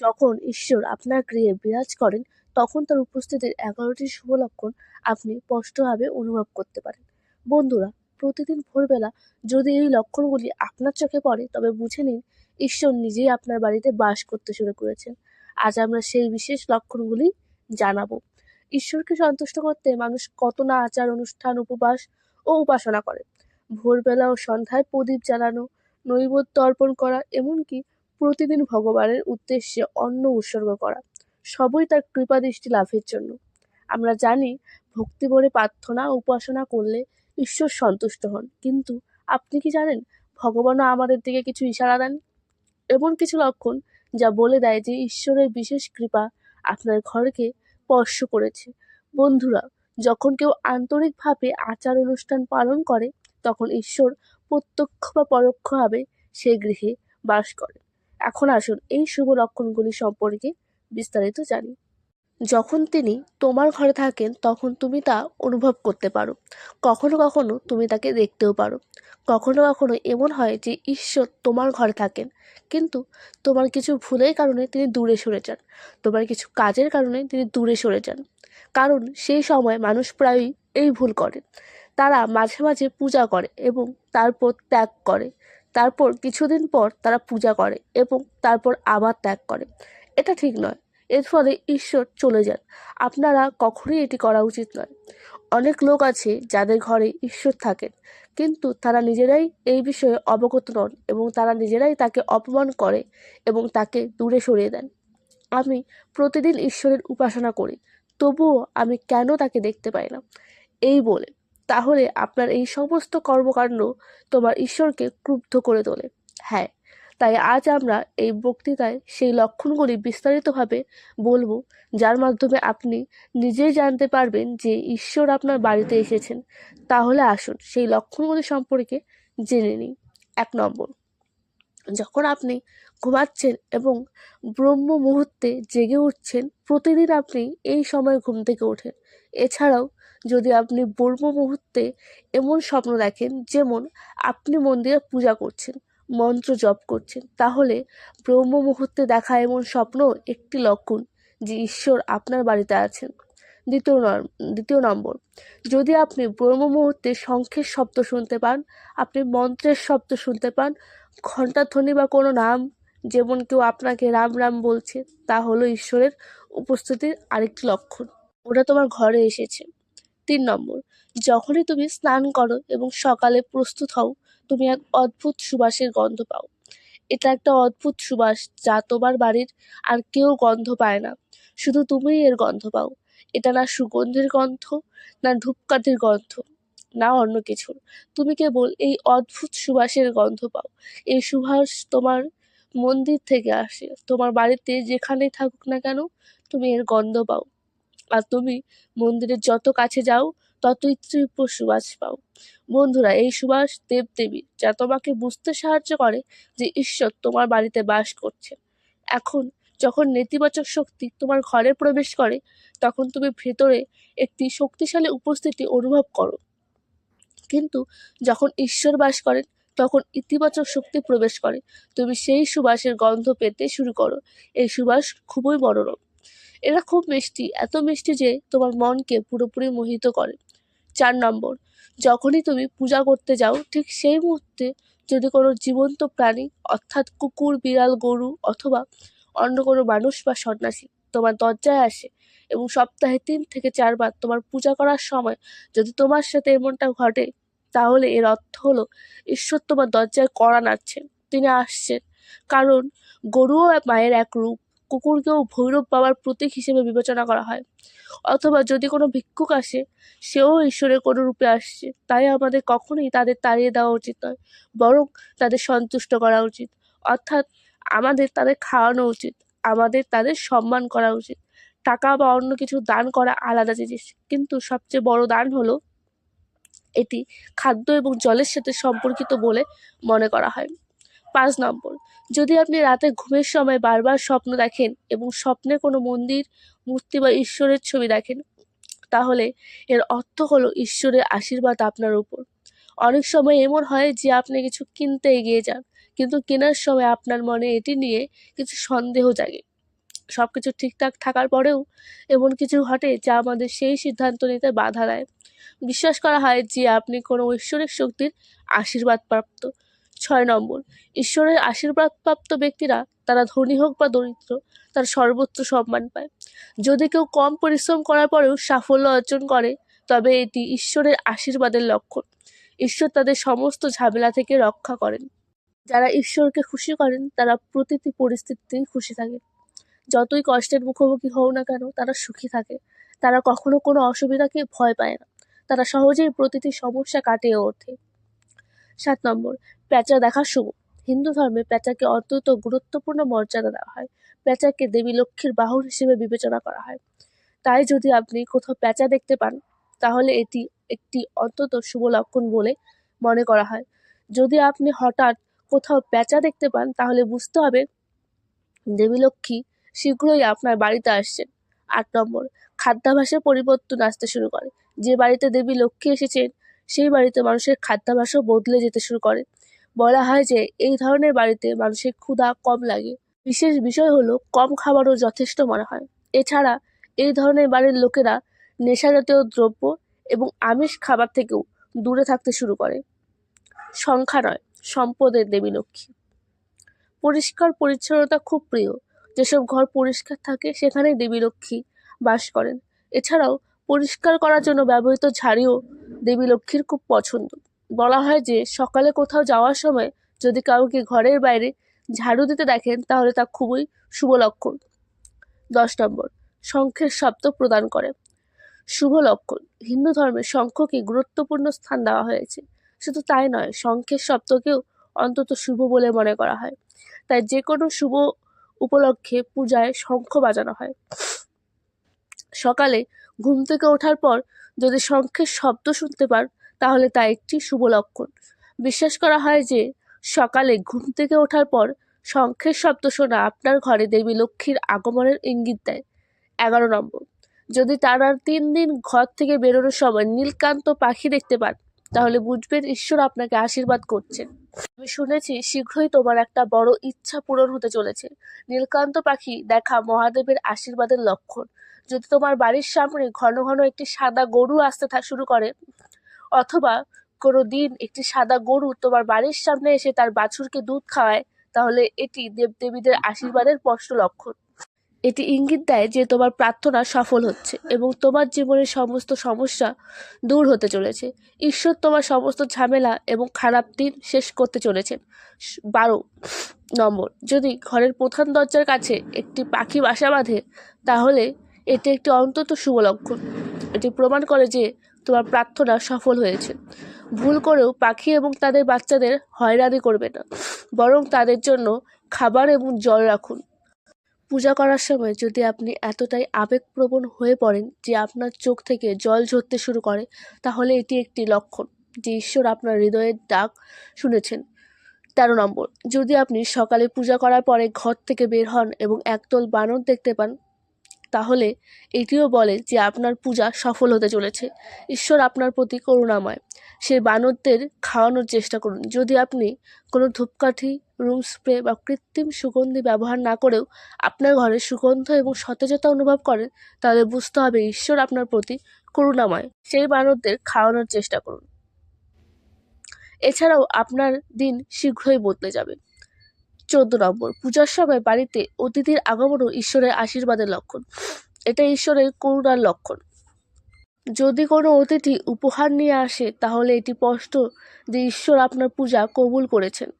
যখন ঈশ্বর আপনার গৃহে বিরাজ করেন, তখন তার উপস্থিতির এগারোটি শুভ লক্ষণ আপনি স্পষ্টভাবে অনুভব করতে পারেন। বন্ধুরা, প্রতিদিন ভোরবেলা যদি এই লক্ষণগুলি আপনার চোখে পড়ে, তবে বুঝে নিন ঈশ্বর নিজেই আপনার বাড়িতে বাস করতে শুরু করেছেন। আজ আমরা সেই বিশেষ লক্ষণগুলি জানাব। ঈশ্বরকে সন্তুষ্ট করতে মানুষ কত না আচার অনুষ্ঠান, উপবাস ও উপাসনা করে। ভোরবেলা ও সন্ধ্যায় প্রদীপ জ্বালানো, নৈবেদ্য অর্পণ করা, এমনকি প্রতিদিন ভগবানের উদ্দেশ্যে অন্ন উৎসর্গ করা। সবই তার কৃপাদৃষ্টি লাভের জন্য। আমরা জানি, ভক্তি ভরে প্রার্থনা উপাসনা করলে ঈশ্বর সন্তুষ্ট হন। কিন্তু আপনি কি জানেন, ভগবানও আমাদের দিকে কিছু ইশারা দেন? এমন কিছু লক্ষণ যা বলে দেয় যে ঈশ্বরের বিশেষ কৃপা আপনার ঘরকে স্পর্শ করেছে। বন্ধুরা, যখন কেউ আন্তরিকভাবে আচার অনুষ্ঠান পালন করে, তখন ঈশ্বর প্রত্যক্ষ বা পরোক্ষভাবে সেই গৃহে বাস করে। এখন আসুন এই শুভ লক্ষণগুলি সম্পর্কে বিস্তারিত জানি। যখন তিনি তোমার ঘরে থাকেন, তখন তুমি তা অনুভব করতে পারো। কখনো কখনো তুমি তাকে দেখতেও পারো। কখনো কখনো এমন হয় যে ঈশ্বর তোমার ঘরে থাকেন। কিন্তু তোমার কিছু ভুলের কারণে তিনি দূরে সরে যান। তোমার কিছু কাজের কারণে তিনি দূরে সরে যান। কারণ সেই সময় মানুষ প্রায়ই এই ভুল করে। তারা মাঝে মাঝে পূজা করে এবং তারপর ত্যাগ করে। তারপর কিছুদিন পর তারা পূজা করে এবং তারপর আবার ত্যাগ করে। এটা ঠিক নয়। এর ফলে ঈশ্বর চলে যান। আপনারা কখনোই এটি করা উচিত নয়। অনেক লোক আছে যাদের ঘরে ঈশ্বর থাকেন, কিন্তু তারা নিজেরাই এই বিষয়ে অবগত নন এবং তারা নিজেরাই তাকে অপমান করে এবং তাকে দূরে সরিয়ে দেন। আমি প্রতিদিন ঈশ্বরের উপাসনা করি, তবুও আমি কেন তাকে দেখতে পাই না? এই বলে তাহলে আপনার এই সমস্ত কর্মকাণ্ড তোমার ঈশ্বরকে ক্রুব্ধ করে তোলে। হ্যাঁ তাই আজ আমরা এই বক্তৃতায় সেই লক্ষণগুলি বিস্তারিতভাবে বলব, যার মাধ্যমে আপনি নিজেই জানতে পারবেন যে ঈশ্বর আপনার বাড়িতে এসেছেন। তাহলে আসুন সেই লক্ষণগুলি সম্পর্কে জেনে নিই। এক নম্বর, যখন আপনি ঘুমাচ্ছেন এবং ব্রহ্ম মুহূর্তে জেগে উঠছেন, প্রতিদিন আপনি এই সময় ঘুম থেকে ওঠেন। এছাড়াও যদি আপনি ব্রহ্ম মুহূর্তে এমন স্বপ্ন দেখেন, যেমন আপনি মন্দিরে পূজা করছেন, মন্ত্র জপ করছেন, তাহলে ব্রহ্ম মুহূর্তে দেখা এমন স্বপ্ন একটি লক্ষণ যে ঈশ্বর আপনার বাড়িতে আছেন। দ্বিতীয় দ্বিতীয় নম্বর, যদি আপনি ব্রহ্ম মুহূর্তে শঙ্খের শব্দ শুনতে পান, আপনি মন্ত্রের শব্দ শুনতে পান ঘণ্টাধ্বনি বা কোনো নাম যেমন কেউ আপনাকে রাম রাম বলছে, তা হলো ঈশ্বরের উপস্থিতির আরেকটি লক্ষণ। ওটা তোমার ঘরে এসেছে। তিন নম্বর, যখনই তুমি স্নান করো এবং সকালে প্রস্তুত হও, তুমি এক অদ্ভুত সুবাসের গন্ধ পাও। এটা একটা অদ্ভুত সুবাস যা তোমার বাড়ির আর কেউ গন্ধ পায় না। শুধু তুমিই এর গন্ধ পাও। এটা না সুগন্ধের গন্ধ, না ধূপকাঠির গন্ধ, না অন্য কিছুর। তুমি কেবল এই অদ্ভুত সুবাসের গন্ধ পাও। এই সুবাস তোমার মন্দির থেকে আসে। তোমার বাড়িতে যেখানেই থাকুক না কেন, তুমি এর গন্ধ পাও। আর তুমি মন্দিরের যত কাছে যাও, ততই তীব্র সুবাস পাও। বন্ধুরা, এই সুবাস দেবদেবী যা তোমাকে বুঝতে সাহায্য করে যে ঈশ্বর তোমার বাড়িতে বাস করছে। এখন যখন নেতিবাচক শক্তি তোমার ঘরে প্রবেশ করে, তখন তুমি ভেতরে একটি শক্তিশালী উপস্থিতি অনুভব করো। কিন্তু যখন ঈশ্বর বাস করেন, তখন ইতিবাচক শক্তি প্রবেশ করে। তুমি সেই সুবাসের গন্ধ পেতে শুরু করো। এই সুবাস খুবই মনোরম। এরা খুব মিষ্টি, এত মিষ্টি যে তোমার মনকে পুরোপুরি মোহিত করে। চার নম্বর, যখনই তুমি পূজা করতে যাও, ঠিক সেই মুহূর্তে যদি কোনো জীবন্ত প্রাণী, অর্থাৎ কুকুর, বিড়াল, গরু অথবা অন্য কোনো মানুষ বা সন্ন্যাসী তোমার দরজায় আসে এবং সপ্তাহে তিন থেকে চারবার তোমার পূজা করার সময় যদি তোমার সাথে এমনটা ঘটে, তাহলে এর অর্থ হলো ঈশ্বর তোমার দরজায় কড়া নাড়ছেন। তিনি আসছেন। কারণ গরুও মায়ের এক রূপ। কুকুরকেও ভৈরব বাবার প্রতীক হিসেবে বিবেচনা করা হয়। অথবা যদি কোনো ভিক্ষুক আসে, সেও ঈশ্বরের কোনো রূপে আসছে। তাই আমাদের কখনোই তাদের তাড়িয়ে দেওয়া উচিত নয়, বরং তাদের সন্তুষ্ট করা উচিত। অর্থাৎ আমাদের তাদের খাওয়ানো উচিত, আমাদের তাদের সম্মান করা উচিত। টাকা বা অন্য কিছু দান করা আলাদা জিনিস। কিন্তু সবচেয়ে বড় দান হলো এটি খাদ্য এবং জলের সাথে সম্পর্কিত বলে মনে করা হয়। পাঁচ নম্বর, যদি আপনি রাতে ঘুমের সময় বারবার স্বপ্ন দেখেন এবং স্বপ্নে কোনো মন্দির, মূর্তি বা ঈশ্বরের ছবি দেখেন, তাহলে এর অর্থ হলো ঈশ্বরের আশীর্বাদ আপনার উপর। অনেক সময় এমন হয় যে আপনি কিছু কিনতে এগিয়ে যান, কিন্তু কেনার সময় আপনার মনে এটি নিয়ে কিছু সন্দেহ জাগে। সব কিছু ঠিকঠাক থাকার পরেও এমন কিছু ঘটে যা আমাদের সেই সিদ্ধান্ত নিতে বাধা দেয়। বিশ্বাস করা হয় যে আপনি কোনো ঐশ্বরিক শক্তির আশীর্বাদ প্রাপ্ত। ছয় নম্বর। ঈশ্বরের আশীর্বাদপ্রাপ্ত ব্যক্তিরা, তারা ধনী হোক বা দরিদ্র, তার সর্বোচ্চ সম্মান পায়। যদি কেউ কম পরিশ্রম করার পরেও সাফল্য অর্জন করে, তবে এটি ঈশ্বরের আশীর্বাদের লক্ষণ। ঈশ্বর তাদের সমস্ত ঝামেলা থেকে রক্ষা করেন। যারা ঈশ্বরকে খুশি করেন, তারা প্রতিটি পরিস্থিতিতেই খুশি থাকে। যতই কষ্টের মুখোমুখি হও না কেন, তারা সুখী থাকে। তারা কখনো কোনো অসুবিধাকে ভয় পায় না। তারা সহজেই প্রতিটি সমস্যা কাটিয়ে ওঠে। সাত নম্বর প্যাঁচা দেখা শুভ। হিন্দু ধর্মে প্যাঁচাকে অত্যন্ত গুরুত্বপূর্ণ মর্যাদা দেওয়া হয়। প্যাঁচাকে দেবী লক্ষ্মীর বাহন হিসেবে বিবেচনা করা হয়। তাই যদি আপনি কোথাও প্যাঁচা দেখতে পান, তাহলে এটি একটি অত্যন্ত শুভ লক্ষণ বলে মনে করা হয়। যদি আপনি হঠাৎ কোথাও প্যাঁচা দেখতে পান, তাহলে বুঝতে হবে দেবী লক্ষ্মী শীঘ্রই আপনার বাড়িতে আসছেন। আট নম্বর খাদ্যাভাসের পরিবর্তন আসতে শুরু করে। যে বাড়িতে দেবী লক্ষ্মী এসেছেন সেই বাড়িতে মানুষের খাদ্যাভাসও বদলে যেতে শুরু করে। বলা হয় যে, এই ধরনের বাড়িতে মানুষের ক্ষুধা কম লাগে। বিশেষ বিষয় হলো, কম খাবারও যথেষ্ট মনে হয়। এছাড়া, এই ধরনের বাড়ির লোকেরা নেশাজাতীয় দ্রব্য এবং আমিষ খাবার থেকেও দূরে থাকতে শুরু করে। সংখ্যা নয়, সম্পদের দেবী লক্ষ্মী। পরিষ্কার পরিচ্ছন্নতা খুব প্রিয়। যেসব ঘর পরিষ্কার থাকে, সেখানেই দেবী লক্ষ্মী বাস করেন। এছাড়াও পরিষ্কার করার জন্য ব্যবহৃত ঝাড়িও দেবী লক্ষ্মীর খুব পছন্দ। বলা হয় যে, সকালে কোথাও যাওয়ার সময় যদি কাউকে ঘরের বাইরে ঝাড়ু দিতে দেখেন, তাহলে তা খুবই শুভ লক্ষণ। দশ নম্বর, শঙ্খের শব্দ প্রদান করে। শুভ লক্ষণ, হিন্দু ধর্মে শঙ্খকে গুরুত্বপূর্ণ স্থান দেওয়া হয়েছে। শুধু তাই নয়, শঙ্খের শব্দকেও অন্তত শুভ বলে মনে করা হয়। তাই যে কোনো শুভ উপলক্ষে পূজায় শঙ্খ বাজানো হয়। সকালে ঘুম থেকে ওঠার পর যদি শঙ্খের শব্দ শুনতে পান তাহলে তা একটি শুভ লক্ষণ। বিশ্বাস করা হয় যে, সকালে ঘুম থেকে ওঠার পর শঙ্খের শব্দ শোনা আপনার ঘরে দেবী লক্ষ্মীর আগমনের ইঙ্গিত দেয়। এগারো নম্বর, যদি টানার তিন দিন ঘর থেকে বেরোনোর সময় নীলকান্ত পাখি দেখতে পান তাহলে বুঝবেন ঈশ্বর আপনাকে আশীর্বাদ করছেন আমি শুনেছি শীঘ্রই তোমার একটা বড় ইচ্ছা পূরণ হতে চলেছে। নীলকান্ত পাখি দেখা মহাদেবের আশীর্বাদের লক্ষণ। যদি তোমার বাড়ির সামনে ঘন ঘন একটি সাদা গরু আসতে শুরু করে, অথবা কোনো দিন একটি সাদা গরু তোমার বাড়ির সামনে এসে তার বাছুরকে দুধ খাওয়ায়, তাহলে এটি দেবদেবীদের আশীর্বাদের স্পষ্ট লক্ষণ। এটি ইঙ্গিত দেয় যে তোমার প্রার্থনা সফল হচ্ছে এবং তোমার জীবনের সমস্ত সমস্যা দূর হতে চলেছে। ঈশ্বর তোমার সমস্ত ঝামেলা এবং খারাপ দিন শেষ করতে চলেছেন। বারো নম্বর, যদি ঘরের প্রধান দরজার কাছে একটি পাখি বাসা বাঁধে, তাহলে এটি একটি অন্তত শুভ লক্ষণ। এটি প্রমাণ করে যে তোমার প্রার্থনা সফল হয়েছে। ভুল করেও পাখি এবং তাদের বাচ্চাদের হয়রানি করবে না। বরং তাদের জন্য খাবার এবং জল রাখুন। পূজা করার সময় যদি আপনি এতটাই আবেগপ্রবণ হয়ে পড়েন যে আপনার চোখ থেকে জল ঝরতে শুরু করে, তাহলে এটি একটি লক্ষণ যে ঈশ্বর আপনার হৃদয়ের ডাক শুনেছেন। তেরো নম্বর, যদি আপনি সকালে পূজা করার পরে ঘর থেকে বের হন এবং একদল বানর দেখতে পান তাহলে এটিও বলে যে আপনার পূজা সফল হতে চলেছে। ঈশ্বর আপনার প্রতি করুণাময়। সেই বানরদের খাওয়ানোর চেষ্টা করুন। যদি আপনি কোনো ধূপকাঠি, রুম স্প্রে বা কৃত্রিম সুগন্ধি ব্যবহার না করেও আপনার ঘরে সুগন্ধ এবং সতেজতা অনুভব করেন, তাহলে বুঝতে হবে ঈশ্বর আপনার প্রতি করুণাময়। সেই বানরদের খাওয়ানোর চেষ্টা করুন। এছাড়াও আপনার দিন শীঘ্রই বদলে যাবে। চোদ্দ নম্বর। পূজার সময় বাড়িতে অতিথির আগমনও ঈশ্বরের আশীর্বাদের লক্ষণ। এটা ঈশ্বরের করুণার লক্ষণ। যদি কোনো অতিথি উপহার নিয়ে আসে, তাহলে এটি স্পষ্ট যে ঈশ্বর আপনার পূজা কবুল করেছেন।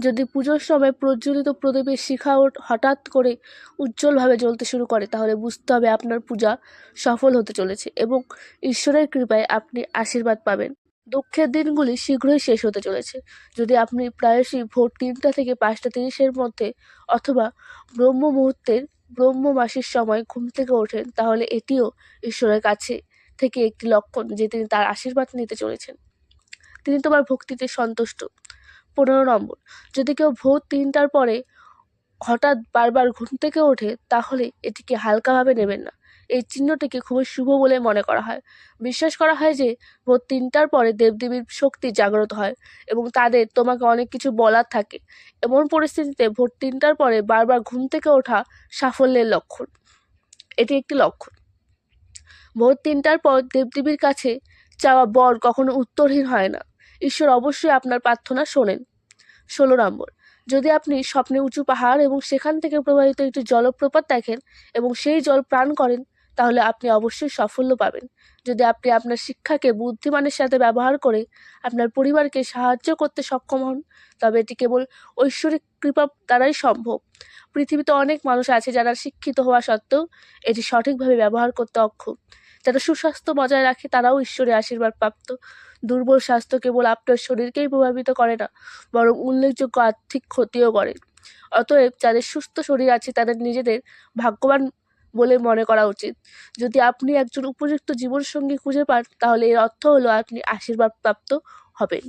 যদি পুজোর সময় প্রজ্বলিত প্রদীপের শিখা হঠাৎ করে উজ্জ্বলভাবে জ্বলতে শুরু করে, তাহলে বুঝতে হবে আপনার পূজা সফল হতে চলেছে এবং ঈশ্বরের কৃপায় আপনি আশীর্বাদ পাবেন। দুঃখের দিনগুলি শীঘ্রই শেষ হতে চলেছে। যদি আপনি প্রায়শই ভোর তিনটা থেকে পাঁচটা তিরিশের মধ্যে অথবা ব্রহ্ম মুহূর্তের ব্রহ্ম মাসের সময় ঘুম থেকে ওঠেন, তাহলে এটিও ঈশ্বরের কাছে থেকে একটি লক্ষণ যে তিনি তার আশীর্বাদ নিতে চলেছেন। তিনি তোমার ভক্তিতে সন্তুষ্ট। পনেরো নম্বর, যদি কেউ ভোর তিনটার পরে হঠাৎ বারবার ঘুম থেকে ওঠে, তাহলে এটিকে হালকাভাবে নেবেন না। এই চিহ্নটিকে খুবই শুভ বলে মনে করা হয়। বিশ্বাস করা হয় যে, ভোর তিনটার পরে দেবদেবীর শক্তি জাগ্রত হয় এবং তাদের তোমাকে অনেক কিছু বলার থাকে। এমন পরিস্থিতিতে ভোর তিনটার পরে বারবার ঘুম থেকে ওঠা সাফল্যের লক্ষণ। এটি একটি লক্ষণ। ভোর তিনটার পর দেবদেবীর কাছে চাওয়া বর কখনো উত্তরহীন হয় না। ঈশ্বর অবশ্যই আপনার প্রার্থনা শোনেন। ষোলো নম্বর, যদি আপনি স্বপ্নে উঁচু পাহাড় এবং সেখান থেকে প্রবাহিত একটি জলপ্রপাত দেখেন এবং সেই জল প্রাণ করেন তাহলে আপনি অবশ্যই সাফল্য পাবেন। যদি আপনি আপনার শিক্ষাকে বুদ্ধিমানের সাথে ব্যবহার করে আপনার পরিবারকে সাহায্য করতে সক্ষম হন, তবে এটি কেবল ঐশ্বরিক কৃপা দ্বারাই সম্ভব। পৃথিবীতে অনেক মানুষ আছে যারা শিক্ষিত হওয়া সত্ত্বেও এটি সঠিকভাবে ব্যবহার করতে অক্ষম। যারা সুস্বাস্থ্য বজায় রাখে তারাও ঈশ্বরের আশীর্বাদ প্রাপ্ত। দুর্বল স্বাস্থ্য কেবল আপনার শরীরকেই প্রভাবিত করে না, বরং উল্লেখযোগ্য আর্থিক ক্ষতিও করে। অতএব যাদের সুস্থ শরীর আছে তাদের নিজেদের ভাগ্যবান বলে মনে করা উচিত। যদি আপনি একজন উপযুক্ত জীবনসঙ্গী খুঁজে পান, তাহলে এর অর্থ হলো আপনি আশীর্বাদ প্রাপ্ত হবেন।